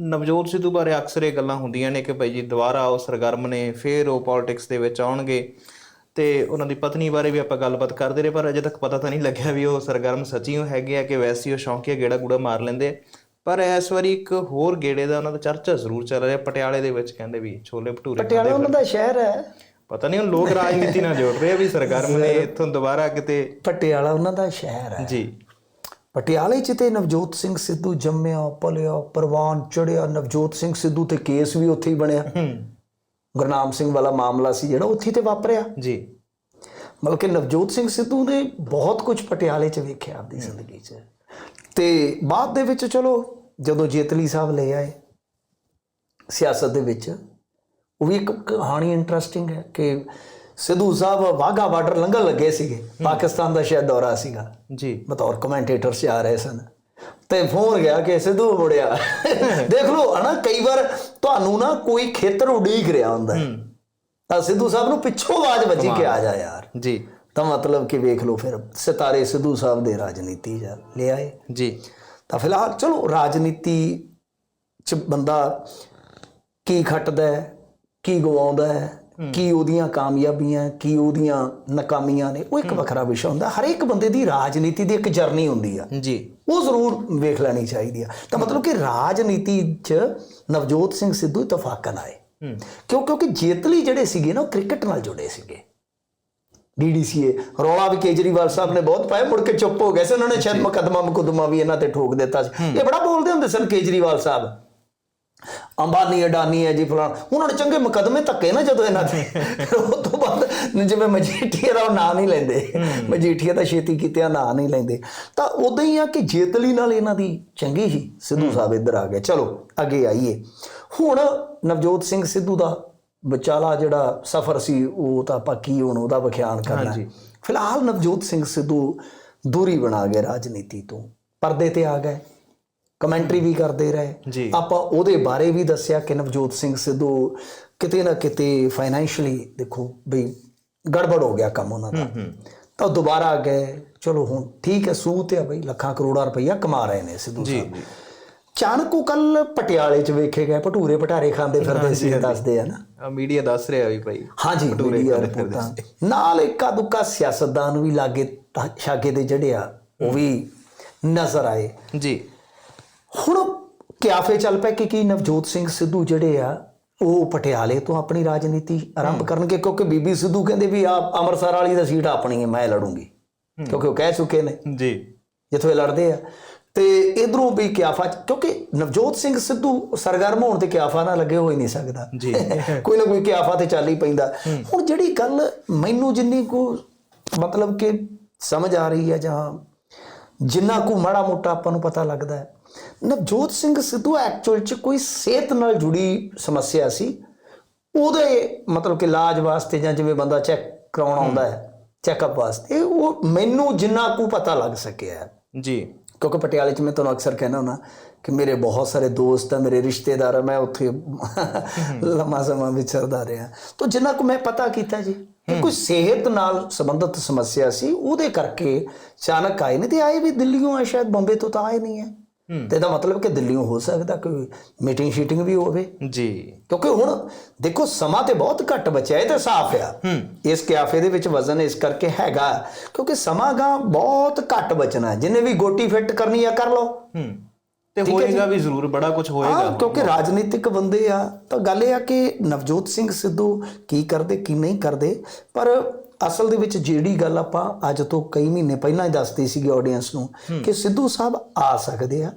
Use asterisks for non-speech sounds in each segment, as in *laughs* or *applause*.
ਨਵਜੋਤ ਸਿੱਧੂ ਬਾਰੇ ਅਕਸਰ ਇਹ ਗੱਲਾਂ ਹੁੰਦੀਆਂ ਨੇ ਕਿ ਭਾਈ ਜੀ ਦੁਬਾਰਾ ਉਹ ਸਰਗਰਮ ਨੇ ਫਿਰ ਉਹ ਪੋਲਿਟਿਕਸ ਦੇ ਵਿੱਚ ਆਉਣਗੇ ਤੇ ਉਹਨਾਂ ਦੀ ਪਤਨੀ ਬਾਰੇ ਵੀ ਆਪਾਂ ਗੱਲਬਾਤ ਕਰਦੇ ਰਹੇ ਪਰ ਅਜੇ ਤੱਕ ਪਤਾ ਤਾਂ ਨਹੀਂ ਲੱਗਿਆ ਵੀ ਉਹ ਸਰਗਰਮ ਸੱਚੀਓ ਹੈਗੇ ਆ ਕਿ ਵੈਸੇ ਹੀ ਉਹ ਸ਼ੌਂਕੀਆ ਗੇੜਾ ਗੂੜਾ ਮਾਰ ਲੈਂਦੇ। ਪਰ ਇਸ ਵਾਰੀ ਇੱਕ ਹੋਰ ਗੇੜੇ ਦਾ ਉਹਨਾਂ ਦਾ ਚਰਚਾ ਜ਼ਰੂਰ ਚੱਲ ਰਿਹਾ ਪਟਿਆਲੇ ਦੇ ਵਿੱਚ ਕਹਿੰਦੇ ਵੀ ਛੋਲੇ ਭਟੂਰੇ ਪਟਿਆਲਾ ਉਹਨਾਂ ਦਾ ਸ਼ਹਿਰ ਹੈ। ਪਤਾ ਨਹੀਂ ਹੁਣ ਲੋਕ ਰਾਜਨੀਤੀ ਨਾਲ ਜੋੜ ਰਹੇ ਆ ਵੀ ਸਰਗਰਮ ਨੇ ਇੱਥੋਂ ਦੁਬਾਰਾ ਕਿਤੇ ਪਟਿਆਲਾ ਉਹਨਾਂ ਦਾ ਸ਼ਹਿਰ ਹੈ। ਜੀ। ਪਟਿਆਲੇ 'ਚ ਤੇ ਨਵਜੋਤ ਸਿੰਘ ਸਿੱਧੂ ਜੰਮਿਆ ਪਲਿਆ ਪ੍ਰਵਾਨ ਚੜਿਆ। ਨਵਜੋਤ ਸਿੰਘ ਸਿੱਧੂ ਤੇ ਕੇਸ ਵੀ ਉੱਥੇ ਹੀ ਬਣਿਆ। ਹੂੰ। ਗੁਰਨਾਮ ਸਿੰਘ ਵਾਲਾ ਮਾਮਲਾ ਸੀ ਜਿਹੜਾ ਉੱਥੇ ਤੇ ਵਾਪਰਿਆ। ਜੀ। ਮਤਲਬ ਕਿ ਨਵਜੋਤ ਸਿੰਘ ਸਿੱਧੂ ਨੇ ਬਹੁਤ ਕੁਝ ਪਟਿਆਲੇ 'ਚ ਵੇਖਿਆ ਆਪਣੀ ਜ਼ਿੰਦਗੀ 'ਚ। ਤੇ ਬਾਅਦ ਦੇ ਵਿੱਚ ਚਲੋ ਜਦੋਂ ਜੇਤਲੀ ਸਾਹਿਬ ਲੈ ਆਏ ਸਿਆਸਤ ਦੇ ਵਿੱਚ ਉਹ ਵੀ ਇੱਕ ਕਹਾਣੀ ਇੰਟਰਸਟਿੰਗ ਹੈ ਕਿ ਸਿੱਧੂ ਸਾਹਿਬ ਵਾਗਾ ਬਾਰਡਰ ਲੰਘਣ ਲੱਗੇ ਸੀਗੇ। ਪਾਕਿਸਤਾਨ ਦਾ ਸ਼ਾਇਦ ਦੌਰਾ ਸੀਗਾ। ਜੀ। ਬਤੌਰ ਕਮੈਂਟੇਟਰ ਸੇ ਆ ਰਹੇ ਸਨ। ਤੇ ਫੋਨ ਗਿਆ ਕਿ ਸਿੱਧੂ ਮੁੜਿਆ। *laughs* ਦੇਖ ਲਓ ਹਨਾ ਕਈ ਵਾਰ ਤੁਹਾਨੂੰ ਨਾ ਕੋਈ ਖੇਤਰ ਉਡੀਕ ਰਿਹਾ ਹੁੰਦਾ। ਹੈ। ਤਾਂ ਸਿੱਧੂ ਸਾਹਿਬ ਨੂੰ ਪਿੱਛੋਂ ਆਵਾਜ਼ ਵੱਜੀ ਕਿ ਆ ਜਾ ਯਾਰ। ਜੀ। ਤਾਂ ਮਤਲਬ ਕਿ ਵੇਖ ਲਓ ਫਿਰ ਸਿਤਾਰੇ ਸਿੱਧੂ ਸਾਹਿਬ ਦੇ ਰਾਜਨੀਤੀ ਜਾ ਲੈ ਆਏ। ਜੀ। ਤਾਂ ਫਿਲਹਾਲ ਚਲੋ ਰਾਜਨੀਤੀ ਚ ਬੰਦਾ ਕੀ ਖੱਟਦਾ ਹੈ ਕੀ ਗਵਾਉਂਦਾ ਹੈ ਕੀ ਉਹਦੀਆਂ ਕਾਮਯਾਬੀਆਂ ਕੀ ਉਹਦੀਆਂ ਨਾਕਾਮੀਆਂ ਨੇ ਉਹ ਇੱਕ ਵੱਖਰਾ ਵਿਸ਼ਾ ਹੁੰਦਾ। ਹਰ ਇੱਕ ਬੰਦੇ ਦੀ ਰਾਜਨੀਤੀ ਦੀ ਇੱਕ ਜਰਨੀ ਹੁੰਦੀ ਆ। ਜੀ। ਉਹ ਜ਼ਰੂਰ ਵੇਖ ਲੈਣੀ ਚਾਹੀਦੀ ਆ। ਤਾਂ ਮਤਲਬ ਕਿ ਰਾਜਨੀਤੀ 'ਚ ਨਵਜੋਤ ਸਿੰਘ ਸਿੱਧੂ ਇਤਫਾਕਨ ਆਏ। ਕਿਉਂ? ਕਿਉਂਕਿ ਜੇਤਲੀ ਜਿਹੜੇ ਸੀਗੇ ਨਾ ਉਹ ਕ੍ਰਿਕਟ ਨਾਲ ਜੁੜੇ ਸੀਗੇ। ਡੀਡੀਸੀਏ ਰੌਲਾ ਵੀ ਕੇਜਰੀਵਾਲ ਸਾਹਿਬ ਨੇ ਬਹੁਤ ਪਾਇਆ ਮੁੜ ਕੇ ਚੁੱਪ ਹੋ ਗਏ ਸੀ। ਉਹਨਾਂ ਨੇ ਸ਼ਾਇਦ ਮੁਕੱਦਮਾ ਮੁਕੱਦਮਾ ਵੀ ਇਹਨਾਂ ਤੇ ਠੋਕ ਦਿੱਤਾ ਸੀ। ਇਹ ਬੜਾ ਬੋਲਦੇ ਹੁੰਦੇ ਸਨ ਕੇਜਰੀਵਾਲ ਸਾਹਿਬ। ਅੰਬਾਨੀ ਅਡਾਨੀ ਹੈ ਜੀ ਫਲਾਣ। ਉਹਨਾਂ ਨੇ ਚੰਗੇ ਮੁਕੱਦਮੇ ਧੱਕੇ ਨਾ ਜਦੋਂ ਇਹਨਾਂ ਤੇ ਉਹ ਤੋਂ ਬਾਅਦ ਜਿਵੇਂ ਮਜੀਠੀਆ ਦਾ ਨਾਂ ਨਹੀਂ ਲੈਂਦੇ। ਮਜੀਠੀਆ ਦਾ ਛੇਤੀ ਕੀਤਿਆਂ ਨਾਂ ਨਹੀਂ ਲੈਂਦੇ। ਤਾਂ ਉਦਾਂ ਹੀ ਆ ਕਿ ਜੇਤਲੀ ਨਾਲ ਇਹਨਾਂ ਦੀ ਚੰਗੀ ਹੀ ਸਿੱਧੂ ਸਾਹਿਬ ਇੱਧਰ ਆ ਗਏ। ਚਲੋ ਅੱਗੇ ਆਈਏ। ਹੁਣ ਨਵਜੋਤ ਸਿੰਘ ਸਿੱਧੂ ਦਾ ਵਿਚਾਲਾ ਜਿਹੜਾ ਸਫ਼ਰ ਸੀ ਉਹ ਤਾਂ ਆਪਾਂ ਕੀ ਹੁਣ ਉਹਦਾ ਵਿਖਿਆਨ ਕਰਨਾ। ਫਿਲਹਾਲ ਨਵਜੋਤ ਸਿੰਘ ਸਿੱਧੂ ਦੂਰੀ ਬਣਾ ਗਏ ਰਾਜਨੀਤੀ ਤੋਂ। ਪਰਦੇ ਤੇ ਆ ਗਏ। ਕਮੈਂਟਰੀ ਵੀ ਕਰਦੇ ਰਹੇ। ਆਪਾਂ ਉਹਦੇ ਬਾਰੇ ਵੀ ਦੱਸਿਆ ਕਿ ਨਵਜੋਤ ਸਿੰਘ ਸਿੱਧੂ ਕਿਤੇ ਨਾ ਕਿਤੇ ਫਾਈਨੈਂਸ਼ਲੀ ਦੇਖੋ ਬਈ ਗੜਬੜ ਹੋ ਗਿਆ ਕੰਮ ਉਹਨਾਂ ਦਾ। ਤਾਂ ਉਹ ਦੁਬਾਰਾ ਗਏ ਚਲੋ ਹੁਣ ਠੀਕ ਹੈ ਸੂਤ ਹੈ ਬਈ ਲੱਖਾਂ ਕਰੋੜਾਂ ਰੁਪਈਆ ਕਮਾ ਰਹੇ ਨੇ ਸਿੱਧੂ ਜੀ। ਸਾਹਿਬ। ਚਾਣਕੂ ਕੱਲ ਪਟਿਆਲੇ 'ਚ ਵੇਖੇ ਗਏ ਭਟੂਰੇ ਭਟਾਰੇ ਖਾਂਦੇ ਫਿਰਦੇ ਸੀ ਦੱਸਦੇ ਆ ਨਾ। ਮੀਡੀਆ ਦੱਸ ਰਿਹਾ ਵੀ ਭਾਈ ਹਾਂਜੀ ਭਟੂਰੇ ਖਾਂਦੇ ਰਿਪੋਰਟਾਂ। ਨਾਲ ਇੱਕਾ ਦੁੱਕਾ ਸਿਆਸਤਦਾਨ ਵੀ ਲਾਗੇ ਤਾਂ ਛਾਗੇ ਦੇ ਜੜਿਆ ਉਹ ਵੀ ਨਜ਼ਰ ਆਏ। ਜੀ। ਹੁਣ ਕਿਆਫੇ ਚੱਲ ਪਏ ਕਿ ਕੀ ਨਵਜੋਤ ਸਿੰਘ ਸਿੱਧੂ ਜਿਹੜੇ ਆ ਉਹ ਪਟਿਆਲੇ ਤੋਂ ਆਪਣੀ ਰਾਜਨੀਤੀ ਆਰੰਭ ਕਰਨਗੇ? ਕਿਉਂਕਿ ਬੀਬੀ ਸਿੱਧੂ ਕਹਿੰਦੇ ਵੀ ਆ ਅੰਮ੍ਰਿਤਸਰ ਵਾਲੀ ਦਾ ਸੀਟ ਆਪਣੀ ਹੈ ਮੈਂ ਲੜੂੰਗੀ। ਕਿਉਂਕਿ ਉਹ ਕਹਿ ਚੁੱਕੇ ਨੇ। ਜੀ। ਜਿੱਥੋਂ ਇਹ ਲੜਦੇ ਆ। ਤੇ ਇਧਰੋਂ ਵੀ ਕਿਆਫਾ ਕਿਉਂਕਿ ਨਵਜੋਤ ਸਿੰਘ ਸਿੱਧੂ ਸਰਗਰਮ ਹੋਣ ਤੇ ਕਿਆਫਾ ਨਾ ਲੱਗੇ ਹੋ ਹੀ ਨਹੀਂ ਸਕਦਾ। ਜੀ। *laughs* ਕੋਈ ਨਾ ਕੋਈ ਕਿਆਫਾ ਤੇ ਚੱਲ ਹੀ ਪੈਂਦਾ। ਹੁਣ ਜਿਹੜੀ ਗੱਲ ਮੈਨੂੰ ਜਿੰਨੀ ਕੋ ਮਤਲਬ ਕਿ ਸਮਝ ਆ ਰਹੀ ਹੈ ਜਾਂ ਜਿੰਨਾ ਕੋ ਮਾੜਾ ਮੋਟਾ ਆਪਾਂ ਨੂੰ ਪਤਾ ਲੱਗਦਾ ਹੈ ਨਵਜੋਤ ਸਿੰਘ ਸਿੱਧੂ ਐਕਚੁਅਲ ਚ ਕੋਈ ਸਿਹਤ ਨਾਲ ਜੁੜੀ ਸਮੱਸਿਆ ਸੀ? ਉਹਦੇ ਮਤਲਬ ਕਿ ਇਲਾਜ ਵਾਸਤੇ ਜਾਂ ਜਿਵੇਂ ਬੰਦਾ ਚੈੱਕ ਕਰਾਉਣ ਆਉਂਦਾ ਹੈ ਚੈੱਕਅਪ ਵਾਸਤੇ ਉਹ ਮੈਨੂੰ ਜਿੰਨਾ ਕੁ ਪਤਾ ਲੱਗ ਸਕਿਆ ਜੀ। ਕਿਉਂਕਿ ਪਟਿਆਲੇ 'ਚ ਮੈਂ ਤੁਹਾਨੂੰ ਅਕਸਰ ਕਹਿਣਾ ਹੁੰਦਾ ਕਿ ਮੇਰੇ ਬਹੁਤ ਸਾਰੇ ਦੋਸਤ ਆ ਮੇਰੇ ਰਿਸ਼ਤੇਦਾਰ ਆ ਮੈਂ ਉੱਥੇ ਲੰਮਾ ਸਮਾਂ ਵਿਚਰਦਾ ਰਿਹਾ। ਤਾਂ ਜਿੰਨਾ ਕੁ ਮੈਂ ਪਤਾ ਕੀਤਾ ਜੀ ਕਿ ਕੋਈ ਸਿਹਤ ਨਾਲ ਸੰਬੰਧਿਤ ਸਮੱਸਿਆ ਸੀ ਉਹਦੇ ਕਰਕੇ ਅਚਾਨਕ ਆਏ ਨੇ ਤੇ ਆਏ ਵੀ ਦਿੱਲੀੋਂ ਆ ਸ਼ਾਇਦ ਬੰਬੇ ਤੋਂ ਤਾਂ ਆਏ ਨਹੀਂ ਹੈ। ਤੇ ਇਹਦਾ ਮਤਲਬ ਕਿ ਦਿੱਲੀੋਂ ਹੋ ਸਕਦਾ ਕੋਈ ਮੀਟਿੰਗ ਸ਼ੀਟਿੰਗ ਵੀ ਹੋਵੇ। ਜੀ। ਕਿਉਂਕਿ ਹੁਣ ਦੇਖੋ ਸਮਾਂ ਤੇ ਬਹੁਤ ਘੱਟ ਬਚਿਆ ਇਹ ਤਾਂ ਸਾਫ਼ ਆ। ਇਸ ਕਿਆਫੇ ਦੇ ਵਿੱਚ ਵਜ਼ਨ ਇਸ ਕਰਕੇ ਹੈਗਾ ਕਿਉਂਕਿ ਸਮਾਂ ਗਾ ਬਹੁਤ ਘੱਟ ਬਚਣਾ ਜਿੰਨੇ ਵੀ ਗੋਟੀ ਫਿੱਟ ਕਰਨੀ ਆ ਕਰ ਲਓ। ਤੇ ਹੋਏਗਾ ਵੀ ਜ਼ਰੂਰ ਬੜਾ ਕੁਝ ਹੋਏਗਾ। ਕਿਉਂਕਿ ਰਾਜਨੀਤਿਕ ਬੰਦੇ ਆ ਤਾਂ ਗੱਲ ਇਹ ਆ ਕਿ ਨਵਜੋਤ ਸਿੰਘ ਸਿੱਧੂ ਕੀ ਕਰਦੇ ਕੀ ਨਹੀਂ ਕਰਦੇ ਪਰ ਅਸਲ ਦੇ ਵਿੱਚ ਜਿਹੜੀ ਗੱਲ ਆਪਾਂ ਅੱਜ ਤੋਂ ਕਈ ਮਹੀਨੇ ਪਹਿਲਾਂ ਹੀ ਦੱਸਦੇ ਸੀਗੇ ਆਡੀਅנס ਨੂੰ ਕਿ ਸਿੱਧੂ ਸਾਹਿਬ ਆ ਸਕਦੇ ਆ।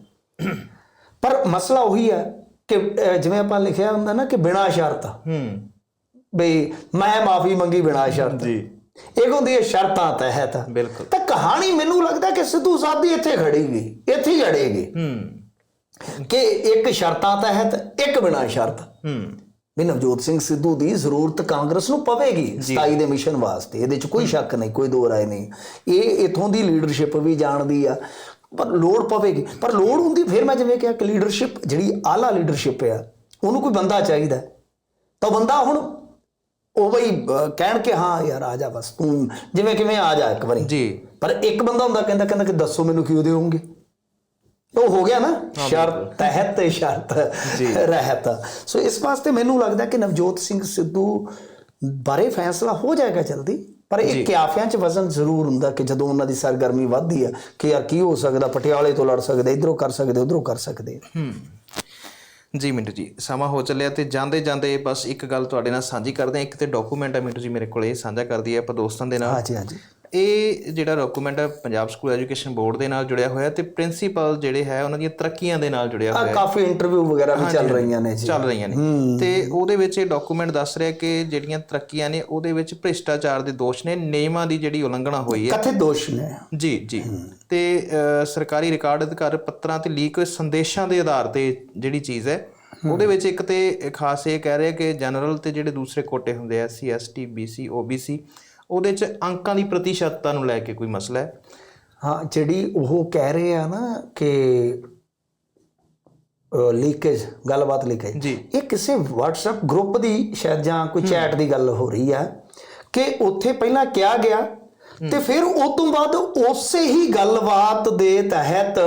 ਪਰ ਮਸਲਾ ਉਹੀ ਹੈ ਕਿ ਜਿਵੇਂ ਆਪਾਂ ਲਿਖਿਆ ਹੁੰਦਾ ਨਾ ਕਿ ਬਿਨਾਂ ਸ਼ਰਤ। ਹੂੰ। ਬਈ ਮੈਂ ਮਾਫੀ ਮੰਗੀ ਬਿਨਾਂ ਸ਼ਰਤ। ਜੀ। ਇੱਕ ਹੁੰਦੀ ਹੈ ਸ਼ਰਤਾਂ ਤਹਿਤ। ਬਿਲਕੁਲ। ਤਾਂ ਕਹਾਣੀ ਮੈਨੂੰ ਲੱਗਦਾ ਕਿ ਸਿੱਧੂ ਸਾਹਿਬ ਦੀ ਇੱਥੇ ਖੜੇਗੀ ਇੱਥੇ ਹੀ ਅੜੇਗੀ ਹੂੰ। ਕਿ ਇੱਕ ਸ਼ਰਤਾਂ ਤਹਿਤ ਇੱਕ ਬਿਨਾਂ ਸ਼ਰਤ। ਹੂੰ। ਵੀ ਨਵਜੋਤ ਸਿੰਘ ਸਿੱਧੂ ਦੀ ਜ਼ਰੂਰਤ ਕਾਂਗਰਸ ਨੂੰ ਪਵੇਗੀ 27 ਦੇ ਮਿਸ਼ਨ ਵਾਸਤੇ। ਇਹਦੇ 'ਚ ਕੋਈ ਸ਼ੱਕ ਨਹੀਂ ਕੋਈ ਦੋ ਰਾਏ ਨਹੀਂ। ਇਹ ਇਥੋਂ ਦੀ ਲੀਡਰਸ਼ਿਪ ਵੀ ਜਾਣਦੀ ਆ ਪਰ ਲੋੜ ਪਵੇਗੀ। ਪਰ ਲੋੜ ਹੁੰਦੀ ਫਿਰ ਮੈਂ ਜਿਵੇਂ ਕਿਹਾ ਕਿ ਲੀਡਰਸ਼ਿਪ ਜਿਹੜੀ ਆਲਾ ਲੀਡਰਸ਼ਿਪ ਆ ਉਹਨੂੰ ਕੋਈ ਬੰਦਾ ਚਾਹੀਦਾ। ਤਾਂ ਬੰਦਾ ਹੁਣ ਉਹ ਬਈ ਕਹਿਣ ਕਿ ਹਾਂ ਯਾਰ ਆ ਜਾ ਬਸ ਤੂੰ ਜਿਵੇਂ ਕਿਵੇਂ ਆ ਜਾ ਇੱਕ ਵਾਰੀ। ਜੀ। ਪਰ ਇੱਕ ਬੰਦਾ ਹੁੰਦਾ ਕਹਿੰਦਾ ਕਹਿੰਦਾ ਕਿ ਦੱਸੋ ਮੈਨੂੰ ਕਿਉਂ ਦਿਓਗੇ? ਤਾਂ ਉਹ ਹੋ ਗਿਆ ਨਾ ਸ਼ਰਤ ਤਹਿਤ ਸ਼ਰਤ ਰਹਿਤ ਸੋ ਇਸ ਵਾਸਤੇ ਮੈਨੂੰ ਲੱਗਦਾ ਕਿ ਨਵਜੋਤ ਸਿੰਘ ਸਿੱਧੂ ਬਾਰੇ ਫੈਸਲਾ ਹੋ ਜਾਏਗਾ ਜਲਦੀ ਪਰ ਇਹ ਕਿਆਫਿਆਂ 'ਚ ਵਜ਼ਨ ਜ਼ਰੂਰ ਹੁੰਦਾ ਕਿ ਜਦੋਂ ਉਹਨਾਂ ਦੀ ਸਰਗਰਮੀ ਵੱਧਦੀ ਹੈ ਕਿ ਯਾਰ ਕੀ ਹੋ ਸਕਦਾ ਪਟਿਆਲੇ ਤੋਂ ਲੜ ਸਕਦੇ ਇਧਰੋਂ ਕਰ ਸਕਦੇ ਉਧਰੋਂ ਕਰ ਸਕਦੇ ਹੂੰ ਜੀ ਮਿੰਟੂ ਜੀ ਸਮਾਂ ਹੋ ਚੱਲਿਆ ਤੇ ਜਾਂਦੇ ਜਾਂਦੇ ਬਸ ਇੱਕ ਗੱਲ ਤੁਹਾਡੇ ਨਾਲ ਸਾਂਝੀ ਕਰਦੇ ਹਾਂ ਇੱਕ ਤੇ ਡਾਕੂਮੈਂਟ ਹੈ ਮਿੰਟੂ ਜੀ ਮੇਰੇ ਕੋਲ ਇਹ ਸਾਂਝਾ ਕਰਦੀ ਹੈ ਆਪਾਂ ਦੋਸਤਾਂ ਦੇ ਨਾਲ ਹਾਂਜੀ ਹਾਂਜੀ ਇਹ ਜਿਹੜਾ ਡਾਕੂਮੈਂਟ ਹੈ ਪੰਜਾਬ ਸਕੂਲ ਐਜੂਕੇਸ਼ਨ ਬੋਰਡ ਦੇ ਨਾਲ ਜੁੜਿਆ ਹੋਇਆ ਤੇ ਪ੍ਰਿੰਸੀਪਲ ਜਿਹੜੇ ਹੈ ਉਹਨਾਂ ਦੀਆਂ ਤਰੱਕੀਆਂ ਦੇ ਨਾਲ ਜੁੜਿਆ ਆ ਹੋਇਆ ਕਾਫੀ ਇੰਟਰਵਿਊ ਵਗੈਰਾ ਵੀ ਚੱਲ ਰਹੀਆਂ ਨੇ ਜੀ। ਚੱਲ ਰਹੀਆਂ ਨੇ। ਤੇ ਉਹਦੇ ਵਿੱਚ ਇਹ ਡਾਕੂਮੈਂਟ ਦੱਸ ਰਿਹਾ ਕਿ ਜਿਹੜੀਆਂ ਤਰੱਕੀਆਂ ਨੇ ਉਹਦੇ ਵਿੱਚ ਭ੍ਰਿਸ਼ਟਾਚਾਰ ਦੇ ਦੋਸ਼ ਨੇ ਨਿਯਮਾਂ ਦੀ ਜਿਹੜੀ ਉਲੰਘਣਾ ਹੋਈ ਹੈ। ਕਥਿਤ ਦੋਸ਼ ਨੇ। ਜੀ ਜੀ। ਤੇ ਸਰਕਾਰੀ ਰਿਕਾਰਡ ਅਧਿਕਾਰ ਪੱਤਰਾਂ ਤੇ ਲੀਕ ਹੋਏ ਸੰਦੇਸ਼ਾਂ ਦੇ ਆਧਾਰ ਤੇ ਜਿਹੜੀ ਚੀਜ਼ ਹੈ ਉਹਦੇ ਵਿੱਚ ਇੱਕ ਤੇ ਖਾਸ ਇਹ ਕਹਿ ਰਿਹਾ ਕਿ ਜਨਰਲ ਤੇ ਜਿਹੜੇ ਦੂਸਰੇ ਕੋਟੇ ਹੁੰਦੇ ਆ ਸੀ ਐਸਟੀ ਬੀਸੀ ਓਬੀਸੀ ਉਹਦੇ ਚ ਅੰਕਾਂ ਦੀ ਪ੍ਰਤੀਸ਼ਤਤਾ ਨੂੰ ਲੈ ਕੇ ਕੋਈ ਮਸਲਾ ਹੈ? ਹਾਂ ਜਿਹੜੀ ਉਹ ਕਹਿ ਰਹੇ ਆ ਨਾ ਕਿ ਲੀਕੇਜ ਗੱਲਬਾਤ ਲੀਕੇਜ ਇਹ ਕਿਸੇ WhatsApp ਗਰੁੱਪ ਦੀ ਸ਼ਾਇਦ ਜਾਂ ਕੋਈ ਚੈਟ ਦੀ ਗੱਲ ਹੋ ਰਹੀ ਆ ਕਿ ਉੱਥੇ ਪਹਿਲਾਂ ਕਿਹਾ ਗਿਆ ਤੇ ਫਿਰ ਉਸ ਤੋਂ ਬਾਅਦ ਉਸੇ ਹੀ ਗੱਲਬਾਤ ਦੇ ਤਹਿਤ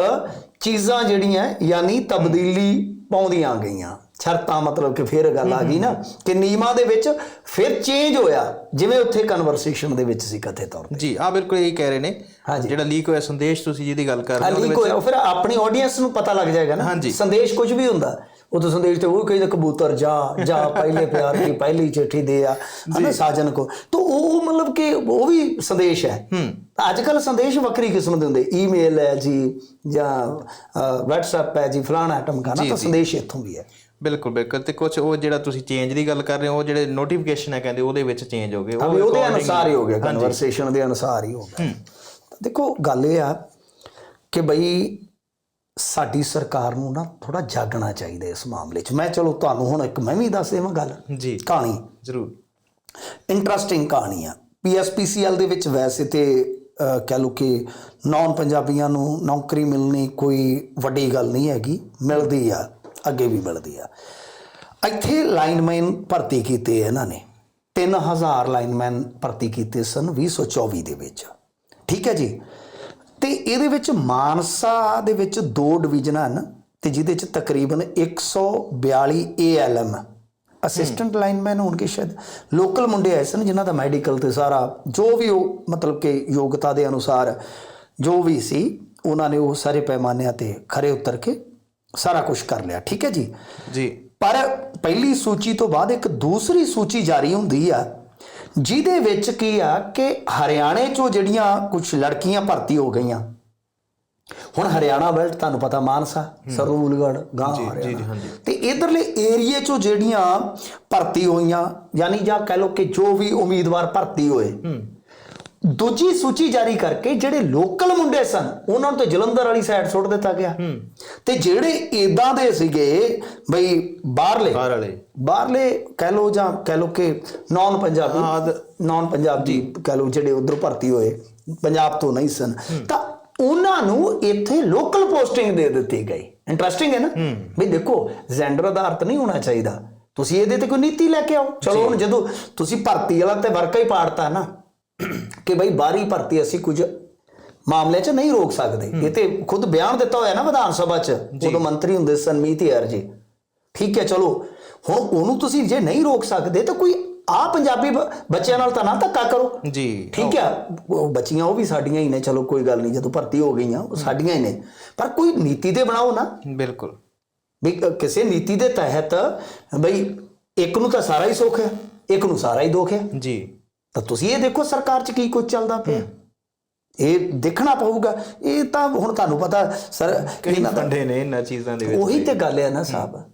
ਚੀਜ਼ਾਂ ਜਿਹੜੀਆਂ ਯਾਨੀ ਤਬਦੀਲੀ ਪਾਉਂਦੀਆਂ ਗਈਆਂ। ਸ਼ਰਤਾਂ ਮਤਲਬ ਕਿ ਫਿਰ ਗੱਲ ਆ ਗਈ ਨਾ ਕਿ ਨਿਯਮਾਂ ਦੇ ਵਿੱਚ ਫਿਰ ਚੇਂਜ ਹੋਇਆ ਜਿਵੇਂ ਉੱਥੇ ਕਨਵਰਸੇਸ਼ਨ ਦੇ ਵਿੱਚ ਸੀ ਕਥੇ ਤੌਰ ਤੇ। ਜੀ ਆ ਬਿਲਕੁਲ ਇਹ ਕਹਿ ਰਹੇ ਨੇ। ਜਿਹੜਾ ਲੀਕ ਹੋਇਆ ਸੰਦੇਸ਼ ਤੁਸੀਂ ਜਿਹਦੀ ਗੱਲ ਕਰ ਰਹੇ ਹੋ ਲੀਕ ਹੋਇਆ ਫਿਰ ਆਪਣੀ ਆਡੀਅנס ਨੂੰ ਪਤਾ ਲੱਗ ਜਾਏਗਾ ਨਾ। ਸੰਦੇਸ਼ ਕੁਝ ਵੀ ਹੁੰਦਾ ਉਹ ਤਾਂ ਸੰਦੇਸ਼ ਤੇ ਉਹ ਕਹਿੰਦਾ ਕਬੂਤਰ ਜਾ ਜਾ ਪਹਿਲੇ ਪਿਆਰ ਦੀ ਪਹਿਲੀ ਚਿੱਠੀ ਦੇ ਆ ਹਨਾ ਸਾਜਨ ਕੋ। ਤਾਂ ਉਹ ਮਤਲਬ ਕਿ ਉਹ ਵੀ ਸੰਦੇਸ਼ ਹੈ। ਹੂੰ। ਅੱਜ ਕੱਲ ਸੰਦੇਸ਼ ਵੱਖਰੀ ਕਿਸਮ ਦੇ ਹੁੰਦੇ ਈਮੇਲ ਹੈ ਜੀ ਜਾਂ WhatsApp ਹੈ ਜੀ ਫਲਾਣਾ ਟਮਕਾਣਾ ਤਾਂ ਸੰਦੇਸ਼ ਇੱਥੋਂ ਵੀ ਹੈ। ਬਿਲਕੁਲ ਬਿਲਕੁਲ। ਤੇ ਕੁਝ ਉਹ ਜਿਹੜਾ ਤੁਸੀਂ ਚੇਂਜ ਦੀ ਗੱਲ ਕਰ ਰਹੇ ਹੋ ਉਹ ਜਿਹੜੇ ਨੋਟੀਫਿਕੇਸ਼ਨ ਹੈ ਕਹਿੰਦੇ ਉਹਦੇ ਵਿੱਚ ਚੇਂਜ ਹੋ ਗਏ। ਹਾਂ ਵੀ ਉਹਦੇ ਅਨੁਸਾਰ ਹੀ ਹੋ ਗਿਆ ਕਨਵਰਸੇਸ਼ਨ ਦੇ ਅਨੁਸਾਰ ਹੀ ਹੋ ਗਿਆ। ਦੇਖੋ ਗੱਲ ਇਹ ਆ ਕਿ ਬਈ ਸਾਡੀ ਸਰਕਾਰ ਨੂੰ ਨਾ ਥੋੜਾ ਜਾਗਣਾ ਚਾਹੀਦਾ ਇਸ ਮਾਮਲੇ 'ਚ। ਮੈਂ ਚਲੋ ਤੁਹਾਨੂੰ ਹੁਣ ਇੱਕ ਮੈਂ ਵੀ ਦੱਸ ਦੇਵਾਂ ਗੱਲ। ਜੀ। ਕਹਾਣੀ। ਜ਼ਰੂਰ। ਇੰਟਰਸਟਿੰਗ ਕਹਾਣੀ ਆ। ਪੀਐਸਪੀਸੀਐਲ ਦੇ ਵਿੱਚ ਵੈਸੇ ਤੇ ਕਹਿ ਲਓ ਕਿ ਨਾਨ ਪੰਜਾਬੀਆਂ ਨੂੰ ਨੌਕਰੀ ਮਿਲਣੀ ਕੋਈ ਵੱਡੀ ਗੱਲ ਨਹੀਂ ਹੈਗੀ ਮਿਲਦੀ ਆ। ਅੱਗੇ ਵੀ ਮਿਲਦੀ ਆ। ਇੱਥੇ ਲਾਈਨਮੈਨ ਭਰਤੀ ਕੀਤੇ ਇਹਨਾਂ ਨੇ। 3000 ਲਾਈਨਮੈਨ ਭਰਤੀ ਕੀਤੇ ਸਨ 2024 ਦੇ ਵਿੱਚ। ਠੀਕ ਹੈ ਜੀ? ਤੇ ਇਹਦੇ ਵਿੱਚ ਮਾਨਸਾ ਦੇ ਵਿੱਚ ਦੋ ਡਿਵੀਜ਼ਨਾਂ ਹਨ ਤੇ ਜਿਹਦੇ ਵਿੱਚ ਤਕਰੀਬਨ 142 ਏਐਲਐਮ ਅਸਿਸਟੈਂਟ ਲਾਈਨਮੈਨ ਹੋਣਗੇ ਸ਼ਾਇਦ। ਲੋਕਲ ਮੁੰਡੇ ਆਏ ਸਨ ਜਿਨ੍ਹਾਂ ਦਾ ਮੈਡੀਕਲ ਤੇ ਸਾਰਾ ਜੋ ਵੀ ਉਹ ਮਤਲਬ ਕਿ ਯੋਗਤਾ ਦੇ ਅਨੁਸਾਰ ਜੋ ਵੀ ਸੀ ਉਹਨਾਂ ਨੇ ਉਹ ਸਾਰੇ ਪੈਮਾਨਿਆਂ ਤੇ ਖਰੇ ਉਤਰ ਕੇ ਸਾਰਾ ਕੁਝ ਕਰ ਲਿਆ ਠੀਕ ਹੈ ਜੀ? ਜੀ। ਪਰ ਪਹਿਲੀ ਸੂਚੀ ਤੋਂ ਬਾਅਦ ਇੱਕ ਦੂਸਰੀ ਸੂਚੀ ਜਾਰੀ ਹੁੰਦੀ ਆ ਜਿਹਦੇ ਵਿੱਚ ਕੀ ਆ ਕਿ ਹਰਿਆਣੇ ਚੋਂ ਜਿਹੜੀਆਂ ਕੁਝ ਲੜਕੀਆਂ ਭਰਤੀ ਹੋ ਗਈਆਂ ਹੁਣ ਹਰਿਆਣਾ ਬੈਲਟ ਤੁਹਾਨੂੰ ਪਤਾ ਮਾਨਸਾ ਸਰੂਲਗੜ ਗਾਂ ਹਰਿਆਣਾ। ਤੇ ਇਧਰਲੇ ਏਰੀਏ ਚੋਂ ਜਿਹੜੀਆਂ ਭਰਤੀ ਹੋਈਆਂ ਯਾਨੀ ਜਾਂ ਕਹਿ ਲਓ ਕਿ ਜੋ ਵੀ ਉਮੀਦਵਾਰ ਭਰਤੀ ਹੋਏ ਦੂਜੀ ਸੂਚੀ ਜਾਰੀ ਕਰਕੇ ਜਿਹੜੇ ਲੋਕਲ ਮੁੰਡੇ ਸਨ ਉਹਨਾਂ ਨੂੰ ਤੇ ਜਲੰਧਰ ਵਾਲੀ ਸਾਈਡ ਸੁੱਟ ਦਿੱਤਾ ਗਿਆ। ਤੇ ਜਿਹੜੇ ਇਦਾਂ ਦੇ ਸੀਗੇ ਬਈ ਬਾਹਰਲੇ ਬਾਹਰ ਵਾਲੇ ਬਾਹਰਲੇ ਕਹਿ ਲੋ ਜਾਂ ਕਹਿ ਲੋ ਕਿ ਨਾਨ ਪੰਜਾਬੀ ਨਾਨ ਪੰਜਾਬੀ ਕਹਿ ਲੋ ਜਿਹੜੇ ਉਧਰ ਭਰਤੀ ਹੋਏ ਪੰਜਾਬ ਤੋਂ ਨਹੀਂ ਸਨ ਤਾਂ ਉਹਨਾਂ ਨੂੰ ਇੱਥੇ ਲੋਕਲ ਪੋਸਟਿੰਗ ਦੇ ਦਿੱਤੀ ਗਈ। ਇੰਟਰਸਟਿੰਗ ਹੈ ਨਾ? ਵੀ ਦੇਖੋ ਜੈਂਡਰ ਆਧਾਰਿਤ ਨਹੀਂ ਹੋਣਾ ਚਾਹੀਦਾ। ਤੁਸੀਂ ਇਹਦੇ ਤੇ ਕੋਈ ਨੀਤੀ ਲੈ ਕੇ ਆਓ। ਚਲੋ ਹੁਣ ਜਦੋਂ ਤੁਸੀਂ ਭਰਤੀ ਵਾਲਾ ਤੇ ਵਰਕਾ ਹੀ ਪਾੜਤਾ ਨਾ ਕਿ ਬਈ ਬਾਹਰੀ ਭਰਤੀ ਅਸੀਂ ਕੁਝ ਮਾਮਲੇ 'ਚ ਨਹੀਂ ਰੋਕ ਸਕਦੇ। ਇਹ ਤੇ ਖੁਦ ਬਿਆਨ ਦਿੱਤਾ ਹੋਇਆ ਨਾ ਵਿਧਾਨ ਸਭਾ 'ਚ ਉਦੋਂ ਮੰਤਰੀ ਹੁੰਦੇ ਸਨ ਮੀਤ ਯਾਰ ਜੀ। ਠੀਕ ਹੈ ਚਲੋ। ਹੁਣ ਉਹਨੂੰ ਤੁਸੀਂ ਜੇ ਨਹੀਂ ਰੋਕ ਸਕਦੇ ਤਾਂ ਕੋਈ ਆ ਪੰਜਾਬੀ ਬੱਚਿਆਂ ਨਾਲ ਤਾਂ ਨਾ ਧੱਕਾ ਕਰੋ। ਜੀ। ਠੀਕ ਹੈ ਉਹ ਬੱਚੀਆਂ ਉਹ ਵੀ ਸਾਡੀਆਂ ਹੀ ਨੇ ਚਲੋ ਕੋਈ ਗੱਲ ਨਹੀਂ ਜਦੋਂ ਭਰਤੀ ਹੋ ਗਈਆਂ ਉਹ ਸਾਡੀਆਂ ਹੀ ਨੇ। ਪਰ ਕੋਈ ਨੀਤੀ ਤੇ ਬਣਾਓ ਨਾ। ਬਿਲਕੁਲ। ਵੀ ਕਿਸੇ ਨੀਤੀ ਦੇ ਤਹਿਤ ਬਈ ਇੱਕ ਨੂੰ ਤਾਂ ਸਾਰਾ ਹੀ ਸੁੱਖ ਹੈ ਇੱਕ ਨੂੰ ਸਾਰਾ ਹੀ ਦੁੱਖ ਹੈ। ਜੀ। ਤਾਂ ਤੁਸੀਂ ਇਹ ਦੇਖੋ ਸਰਕਾਰ 'ਚ ਕੀ ਕੁਝ ਚੱਲਦਾ ਪਿਆ। ਇਹ ਦੇਖਣਾ ਪਊਗਾ। ਇਹ ਤਾਂ ਹੁਣ ਤੁਹਾਨੂੰ ਪਤਾ ਸਰ ਦਾ ਫੰਡੇ ਨੇ ਇਹਨਾਂ ਚੀਜ਼ਾਂ ਦੇ ਵਿੱਚ? ਉਹੀ ਤੇ ਗੱਲ ਹੈ ਨਾ ਸਾਹਿਬ।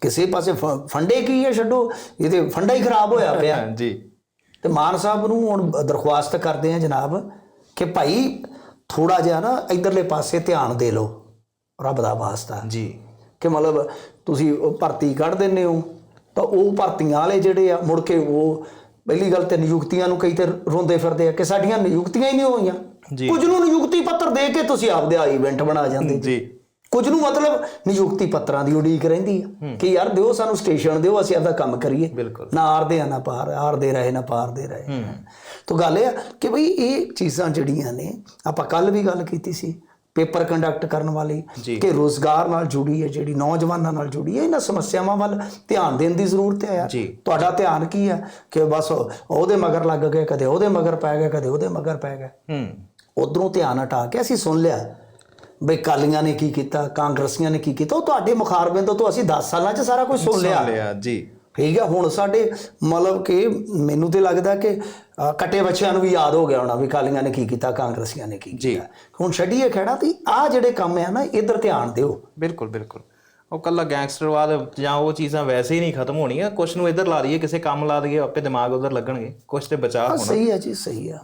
ਕਿਸੇ ਪਾਸੇ ਫੰਡੇ ਕੀ ਹੈ ਛੱਡੋ। ਇਹ ਤੇ ਫੰਡਾ ਹੀ ਖਰਾਬ ਹੋਇਆ ਪਿਆ। *laughs* ਜੀ ਤੇ ਮਾਨ ਸਾਹਿਬ ਨੂੰ ਹੁਣ ਦਰਖਾਸਤ ਕਰਦੇ ਆ ਜਨਾਬ ਕਿ ਭਾਈ ਥੋੜਾ ਜਿਹਾ ਨਾ ਇਧਰਲੇ ਪਾਸੇ ਧਿਆਨ ਦੇ ਲਓ ਰੱਬ ਦਾ ਵਾਸਤਾ। ਜੀ। ਕਿ ਮਤਲਬ ਤੁਸੀਂ ਉਹ ਭਰਤੀ ਕੱਢ ਦਿੰਦੇ ਹੋ। ਤਾਂ ਉਹ ਭਰਤੀਆਂ ਵਾਲੇ ਜਿਹੜੇ ਆ ਮੁੜ ਕੇ ਉਹ ਪਹਿਲੀ ਗੱਲ ਤੇ ਨਿਯੁਕਤੀਆਂ ਨੂੰ ਕਈ ਤੇ ਰੋਂਦੇ ਫਿਰਦੇ ਆ ਕਿ ਸਾਡੀਆਂ ਨਿਯੁਕਤੀਆਂ ਹੀ ਨਹੀਂ ਹੋਈਆਂ। ਕੁਝ ਨੂੰ ਨਿਯੁਕਤੀ ਪੱਤਰ ਦੇ ਕੇ ਤੁਸੀਂ ਆਪਦੇ ਆ ਇਵੈਂਟ ਬਣਾ ਜਾਂਦੇ ਜੀ। ਕੁਝ ਨੂੰ ਮਤਲਬ ਨਿਯੁਕਤੀ ਪੱਤਰਾਂ ਦੀ ਉਡੀਕ ਰਹਿੰਦੀ ਆ ਕਿ ਯਾਰ ਦਿਓ ਸਾਨੂੰ ਸਟੇਸ਼ਨ ਦਿਓ ਅਸੀਂ ਆਪਦਾ ਕੰਮ ਕਰੀਏ। ਨਾ ਆਰਦੇ ਆ ਨਾ ਪਾਰ ਆਰਦੇ ਰਹੇ ਨਾ ਪਾਰਦੇ ਰਹੇ। ਤਾਂ ਗੱਲ ਇਹ ਆ ਕਿ ਬਈ ਇਹ ਚੀਜ਼ਾਂ ਜਿਹੜੀਆਂ ਨੇ ਆਪਾਂ ਕੱਲ ਵੀ ਗੱਲ ਕੀਤੀ ਸੀ ਪੇਪਰ ਕੰਡਕਟ ਕਰਨ ਵਾਲੀ। ਕਿ ਰੋਜ਼ਗਾਰ ਨਾਲ ਜੁੜੀ ਹੈ ਜਿਹੜੀ ਨੌਜਵਾਨਾਂ ਨਾਲ ਜੁੜੀ ਹੈ ਇਹਨਾਂ ਸਮੱਸਿਆਵਾਂ ਵੱਲ ਧਿਆਨ ਦੇਣ ਦੀ ਜ਼ਰੂਰਤ ਹੈ। ਯਾਰ। ਤੁਹਾਡਾ ਧਿਆਨ ਕੀ ਹੈ ਕਿ ਬਸ ਉਹਦੇ ਮਗਰ ਲੱਗ ਗਏ ਕਦੇ ਉਹਦੇ ਮਗਰ ਪੈ ਗਏ ਕਦੇ ਉਹਦੇ ਮਗਰ ਪੈ ਗਏ। ਹੂੰ। ਉਧਰੋਂ ਧਿਆਨ ਹਟਾ ਕੇ ਅਸੀਂ ਸੁਣ ਲਿਆ ਬਈ ਕਾਲੀਆਂ ਨੇ ਕੀ ਕੀਤਾ ਕਾਂਗਰਸੀਆਂ ਨੇ ਕੀ ਕੀਤਾ ਉਹ ਤੁਹਾਡੇ ਮੁਖਾਰਬਿਆਂ ਤੋਂ ਤਾਂ ਅਸੀਂ 10 ਸਾਲਾਂ 'ਚ ਸਾਰਾ ਕੁਝ ਸੁਣ ਲਿਆ। ਲਿਆ ਜੀ। ਠੀਕ ਹੈ ਹੁਣ ਸਾਡੇ ਮਤਲਬ ਕਿ ਮੈਨੂੰ ਤੇ ਲੱਗਦਾ ਕਿ ਕੱਟੇ ਬੱਚਿਆਂ ਨੂੰ ਵੀ ਯਾਦ ਹੋ ਗਿਆ ਹੋਣਾ ਵੀ ਕਾਲੀਆਂ ਨੇ ਕੀ ਕੀਤਾ ਕਾਂਗਰਸੀਆਂ ਨੇ ਕੀ। ਕੀਤਾ। ਹੁਣ ਛੱਡੀਏ ਖੜਾ ਤੇ ਆ ਜਿਹੜੇ ਕੰਮ ਆ ਨਾ ਇੱਧਰ ਧਿਆਨ ਦਿਓ। ਬਿਲਕੁਲ ਬਿਲਕੁਲ। ਉਹ ਕੱਲਾ ਗੈਂਗਸਟਰਵਾਦ ਜਾਂ ਉਹ ਚੀਜ਼ਾਂ ਵੈਸੇ ਹੀ ਨਹੀਂ ਖਤਮ ਹੋਣੀਆਂ ਕੁਛ ਨੂੰ ਇੱਧਰ ਲਾ ਦਈਏ ਕਿਸੇ ਕੰਮ ਲਾ ਦਈਏ ਆਪੇ ਦਿਮਾਗ ਉਧਰ ਲੱਗਣਗੇ ਕੁਛ ਤੇ ਬਚਾਅ ਹਾਂ, ਹੋਣਾ। ਸਹੀ ਹੈ ਜੀ ਸਹੀ ਹੈ